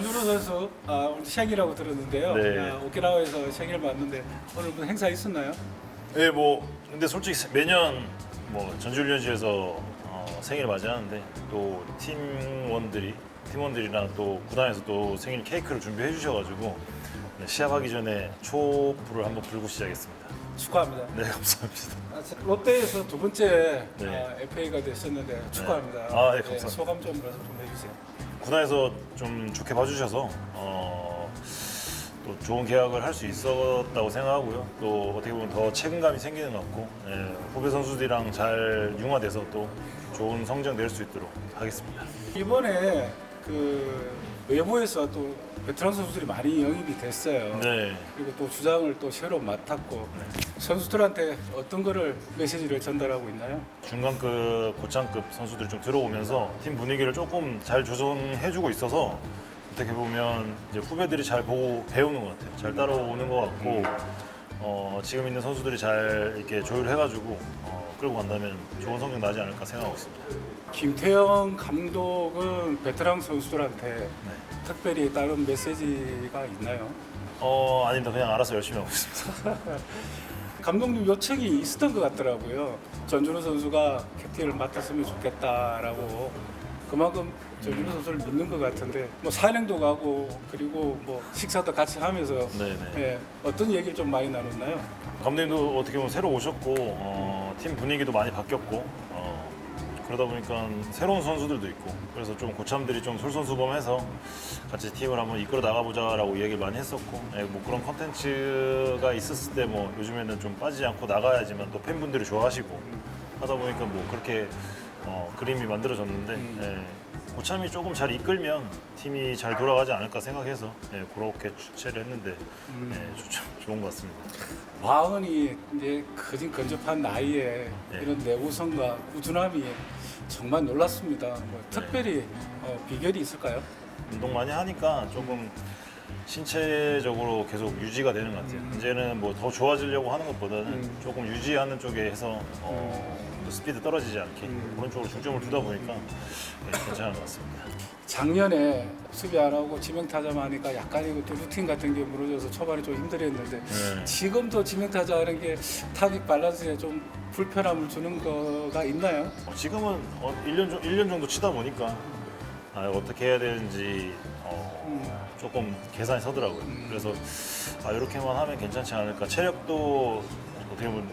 전준호 선수 아, 오늘 생일이라고 들었는데요. 네. 아, 오키나와에서 생일 맞는데 오늘 무슨 행사 있었나요? 예, 뭐 근데 솔직히 매년 뭐 전주훈련지에서 어, 생일 맞이하는데 또 팀원들이 팀원들이랑 또 구단에서 또 생일 케이크를 준비해 주셔가지고 네, 시합하기 전에 초불을 한번 불고 시작했습니다. 축하합니다. 네, 감사합니다. 아, 롯데에서 두 번째 네. 아, FA가 됐었는데 축하합니다. 아, 네, 감사합니다. 소감 좀 말씀 좀 해주세요. 구단에서 좀 좋게 봐주셔서 어, 또 좋은 계약을 할 수 있었다고 생각하고요. 또 어떻게 보면 더 책임감이 생기는 것 같고 예, 후배 선수들이랑 잘 융화돼서 또 좋은 성적 낼 수 있도록 하겠습니다. 이번에 그 외부에서 또 베테랑 선수들이 많이 영입이 됐어요. 네. 그리고 또 주장을 또 새로 맡았고 선수들한테 어떤 거를 메시지를 전달하고 있나요? 중간급, 고창급 선수들이 좀 들어오면서 팀 분위기를 조금 잘 조성해주고 있어서 어떻게 보면 이제 후배들이 잘 보고 배우는 것 같아요. 잘 따라오는 것 같고 어, 지금 있는 선수들이 잘 이렇게 조율해가지고 어, 끌고 간다면 좋은 성적 나지 않을까 생각하고 있습니다. 김태형 감독은 베테랑 선수들한테 네. 특별히 다른 메시지가 있나요? 어, 아닙니다. 그냥 알아서 열심히 하고 있습니다. 감독님 요청이 있었던 것 같더라고요. 전준호 선수가 캡틴을 맡았으면 좋겠다라고 그만큼 전준호 선수를 믿는 것 같은데 뭐 산행도 가고 그리고 뭐 식사도 같이 하면서 네네. 예, 어떤 얘기를 좀 많이 나눴나요? 감독님도 어떻게 보면 새로 오셨고 어, 팀 분위기도 많이 바뀌었고 어, 그러다 보니까 새로운 선수들도 있고 그래서 좀 고참들이 좀 솔선수범해서 같이 팀을 한번 이끌어 나가보자라고 얘기를 많이 했었고 예, 뭐 그런 컨텐츠가 있었을 때 뭐 요즘에는 좀 빠지지 않고 나가야지만 또 팬분들이 좋아하시고 하다 보니까 뭐 그렇게 어, 그림이 만들어졌는데 예, 고참이 조금 잘 이끌면 팀이 잘 돌아가지 않을까 생각해서 예, 그렇게 주최를 했는데 예, 좋- 좋은 것 같습니다. 마흔이 이제 거진 근접한 나이에 네. 이런 내구성과 꾸준함이 정말 놀랐습니다. 뭐 특별히 어, 비결이 있을까요? 운동 많이 하니까 조금 신체적으로 계속 유지가 되는 것 같아요. 이제는 뭐 더 좋아지려고 하는 것보다는 음. 조금 유지하는 쪽에 해서 어, 또 스피드 떨어지지 않게 음. 그런 쪽으로 중점을 두다 보니까 네, 괜찮은 것 같습니다. 작년에 수비 안 하고 지명타자만 하니까 약간의 또 루틴 같은 게 무너져서 초반에 좀 힘들었는데 네. 지금도 지명타자 하는 게 타격 밸런스에 좀 불편함을 주는 거가 있나요? 어, 지금은 어, 1년, 정- 1년 정도 치다 보니까 아, 어떻게 해야 되는지 어, 음. 조금 계산이 서더라고요. 그래서 아, 이렇게만 하면 괜찮지 않을까. 체력도 어떻게 보면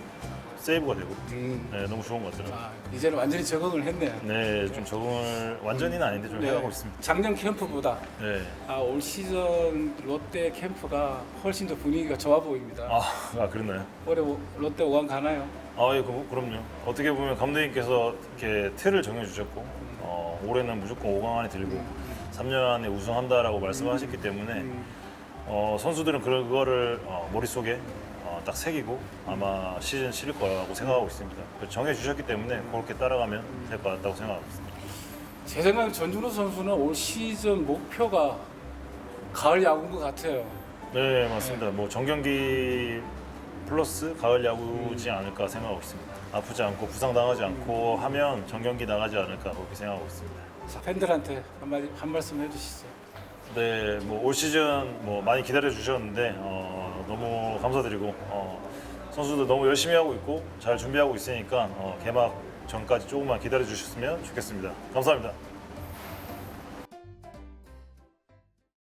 세이브가 되고 음. 네, 너무 좋은 것 같더라고요. 아, 이제는 완전히 적응을 했네요. 네, 좀 적응을 완전히는 아닌데 좀 네. 해가고 있습니다. 작년 캠프보다 네. 아, 올 시즌 롯데 캠프가 훨씬 더 분위기가 좋아 보입니다. 아, 아 그랬나요? 올해 오- 롯데 5강 가나요? 아, 예, 그, 그럼요. 어떻게 보면 감독님께서 이렇게 틀을 정해주셨고, 어, 올해는 무조건 5강 안에 들고 3년 안에 우승한다라고 말씀하셨기 때문에 음. 어, 선수들은 그거를 어, 머릿속에 어, 딱 새기고 아마 시즌 치를 거라고 생각하고 있습니다. 정해주셨기 때문에 그렇게 따라가면 될 것 같다고 생각하고 있습니다. 제 생각엔 전준호 선수는 올 시즌 목표가 가을 야구인 것 같아요. 네, 맞습니다. 뭐 정경기 플러스 가을 야구지 않을까 생각하고 있습니다. 아프지 않고 부상당하지 않고 하면 정경기 나가지 않을까 그렇게 생각하고 있습니다. 자, 팬들한테 한마디 한 말씀 해주시죠. 네, 뭐 올 시즌 뭐 많이 기다려 주셨는데 어, 너무 감사드리고 어, 선수들 너무 열심히 하고 있고 잘 준비하고 있으니까 어, 개막 전까지 조금만 기다려 주셨으면 좋겠습니다. 감사합니다.